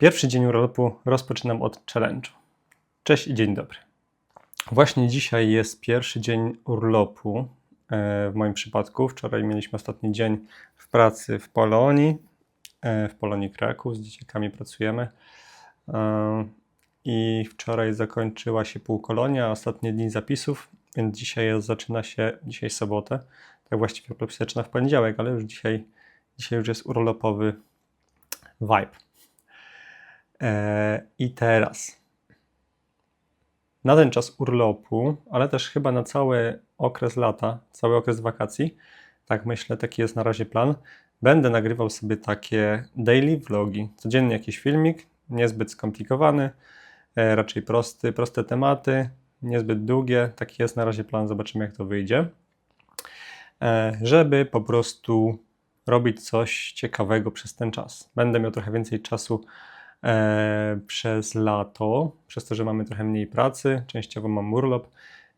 Pierwszy dzień urlopu rozpoczynam od challenge'u. Cześć i dzień dobry. Właśnie dzisiaj jest pierwszy dzień urlopu e, w moim przypadku. Wczoraj mieliśmy ostatni dzień w pracy w Polonii, e, w Polonii Kraków, z dzieciakami pracujemy. E, I wczoraj zakończyła się półkolonia, ostatnie dni zapisów, więc dzisiaj zaczyna się, dzisiaj sobotę. Tak właściwie urlop się zaczyna w poniedziałek, ale już dzisiaj, dzisiaj już jest urlopowy vibe. E, I teraz na ten czas urlopu, ale też chyba na cały okres lata, cały okres wakacji, tak myślę, taki jest na razie plan, będę nagrywał sobie takie daily vlogi. Codziennie jakiś filmik, niezbyt skomplikowany, e, raczej prosty, proste tematy, niezbyt długie. Taki jest na razie plan, zobaczymy jak to wyjdzie. E, Żeby po prostu robić coś ciekawego przez ten czas. Będę miał trochę więcej czasu e, przez lato, przez to, że mamy trochę mniej pracy, częściowo mam urlop,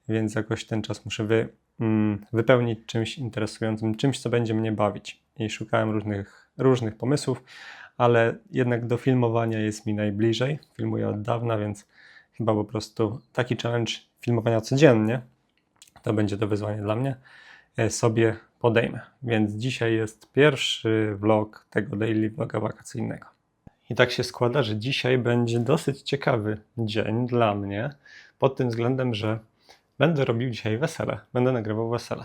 więc jakoś ten czas muszę wy, mm, wypełnić czymś interesującym, czymś, co będzie mnie bawić. I szukałem różnych, różnych pomysłów, ale jednak do filmowania jest mi najbliżej. Filmuję od dawna, więc chyba po prostu taki challenge filmowania codziennie to będzie to wyzwanie dla mnie e, sobie podejmę. Więc dzisiaj jest pierwszy vlog tego daily vloga wakacyjnego. I tak się składa, że dzisiaj będzie dosyć ciekawy dzień dla mnie, pod tym względem, że będę robił dzisiaj wesele, będę nagrywał wesele.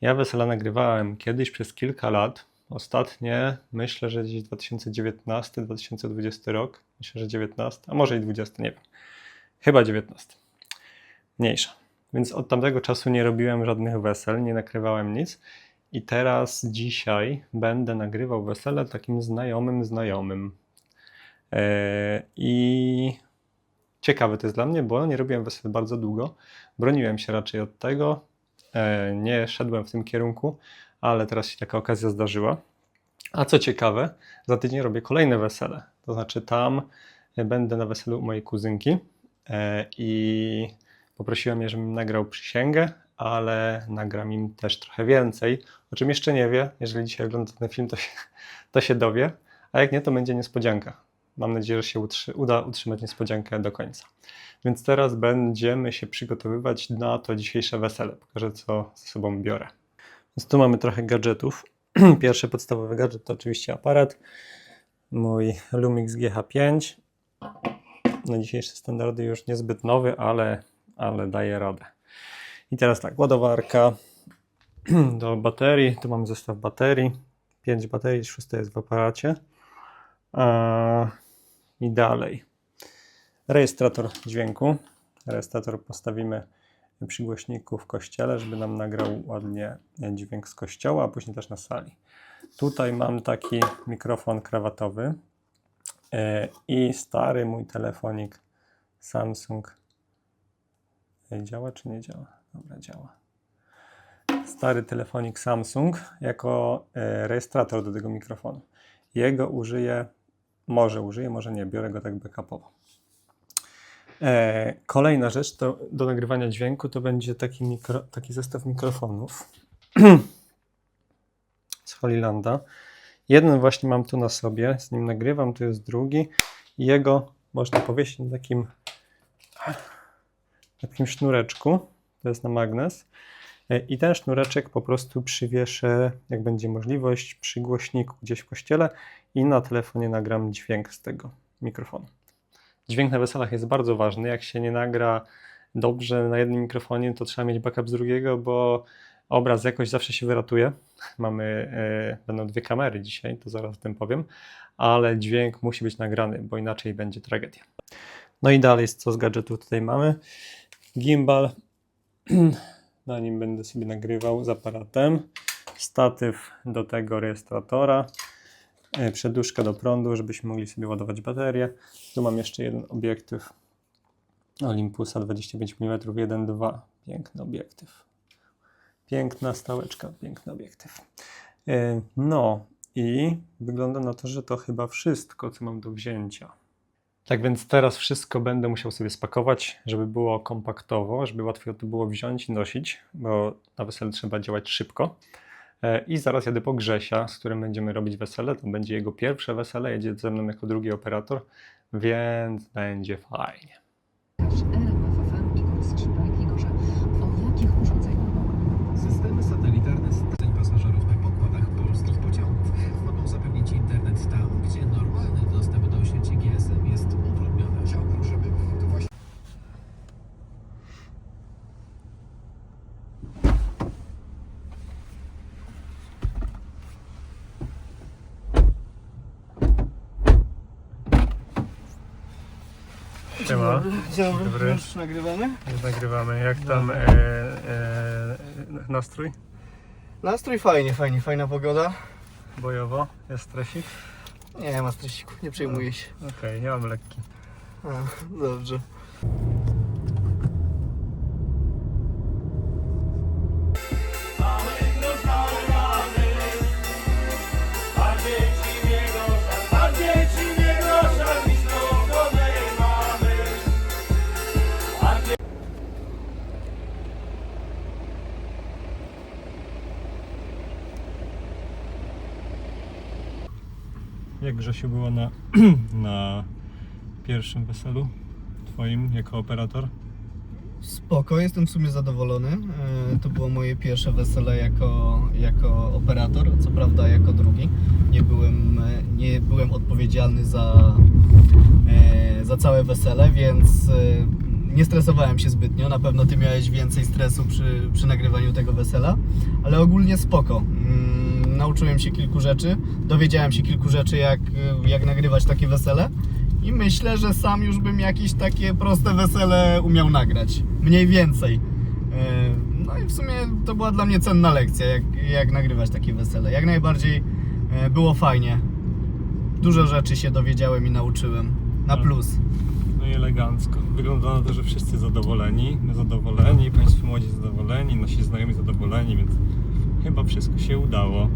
Ja wesela nagrywałem kiedyś przez kilka lat. Ostatnie, myślę, że gdzieś 2019-2020 rok. Myślę, że 19, a może i 20, nie wiem. Chyba 19. Mniejsza. Więc od tamtego czasu nie robiłem żadnych wesel, nie nakrywałem nic. I teraz dzisiaj będę nagrywał wesele takim znajomym znajomym. Eee, I ciekawe to jest dla mnie, bo nie robiłem wesel bardzo długo. Broniłem się raczej od tego. Eee, Nie szedłem w tym kierunku, ale teraz się taka okazja zdarzyła. A co ciekawe, za tydzień robię kolejne wesele. To znaczy tam będę na weselu mojej kuzynki e, i poprosiłem je, żebym nagrał przysięgę, ale nagram im też trochę więcej, o czym jeszcze nie wie. Jeżeli dzisiaj ogląda ten film, to się, to się dowie, a jak nie, to będzie niespodzianka. Mam nadzieję, że się utrzy, uda utrzymać niespodziankę do końca. Więc teraz będziemy się przygotowywać na to dzisiejsze wesele. Pokażę, co ze sobą biorę. Więc tu mamy trochę gadżetów. Pierwszy podstawowy gadżet to oczywiście aparat. Mój Lumix GH5. Na dzisiejsze standardy już niezbyt nowy, ale, ale daje radę. I teraz tak, ładowarka do baterii. Tu mamy zestaw baterii. 5 baterii, szósta jest w aparacie. I dalej. Rejestrator dźwięku. Rejestrator postawimy przy głośniku w kościele, żeby nam nagrał ładnie dźwięk z kościoła, a później też na sali. Tutaj mam taki mikrofon krawatowy e, i stary mój telefonik Samsung. Ej, Działa czy nie działa? Dobra, działa. Stary telefonik Samsung jako e, rejestrator do tego mikrofonu. Jego użyję, może użyję, może nie, biorę go tak backupowo. E, kolejna rzecz to do nagrywania dźwięku to będzie taki, mikro, taki zestaw mikrofonów z Holilanda. Jeden właśnie mam tu na sobie, z nim nagrywam, tu jest drugi jego można powiesić na takim, na takim sznureczku, to jest na magnes. E, I ten sznureczek po prostu przywieszę, jak będzie możliwość, przy głośniku gdzieś w kościele i na telefonie nagram dźwięk z tego mikrofonu. Dźwięk na weselach jest bardzo ważny. Jak się nie nagra dobrze na jednym mikrofonie, to trzeba mieć backup z drugiego, bo obraz jakoś zawsze się wyratuje. Mamy, e, będą dwie kamery dzisiaj, to zaraz o tym powiem, ale dźwięk musi być nagrany, bo inaczej będzie tragedia. No i dalej, co z gadżetów tutaj mamy? Gimbal, na nim będę sobie nagrywał z aparatem. Statyw do tego rejestratora. E, Przedłużka do prądu, żebyśmy mogli sobie ładować baterię. Tu mam jeszcze jeden obiektyw Olympusa 25 mm 1.2. Piękny obiektyw. Piękna stałeczka, piękny obiektyw. E, No i wygląda na to, że to chyba wszystko, co mam do wzięcia. Tak więc teraz wszystko będę musiał sobie spakować, żeby było kompaktowo, żeby łatwiej to było wziąć i nosić, bo na weselu trzeba działać szybko. E, I zaraz jadę po Grzesia, z którym będziemy robić wesele. To będzie jego pierwsze wesele, jedzie ze mną jako drugi operator, więc będzie fajnie. Siema. Dzień dobry. Dobry. Już nagrywamy? Już nagrywamy. Jak tam e, e, nastrój? Nastrój fajnie, fajnie, fajna pogoda. Bojowo? Jest stresik? Nie ma stresików, nie przejmuję się. Okej, nie mam lekki. A, dobrze. Jak Grzesiu było na, na pierwszym weselu twoim jako operator? Spoko, jestem w sumie zadowolony. E, To było moje pierwsze wesele jako, jako operator, co prawda jako drugi. Nie byłem, nie byłem odpowiedzialny za, e, za całe wesele, więc e, nie stresowałem się zbytnio. Na pewno ty miałeś więcej stresu przy, przy nagrywaniu tego wesela, ale ogólnie spoko. Mm, Nauczyłem się kilku rzeczy, dowiedziałem się kilku rzeczy, jak, jak nagrywać takie wesele. I myślę, że sam już bym jakieś takie proste wesele umiał nagrać. Mniej więcej. E, No i w sumie to była dla mnie cenna lekcja, jak, jak nagrywać takie wesele. Jak najbardziej e, było fajnie. Dużo rzeczy się dowiedziałem i nauczyłem. Na Tak. plus. No i elegancko. Wygląda na to, że wszyscy zadowoleni. My zadowoleni, państwo młodzi zadowoleni, nasi znajomi zadowoleni, więc chyba wszystko się udało.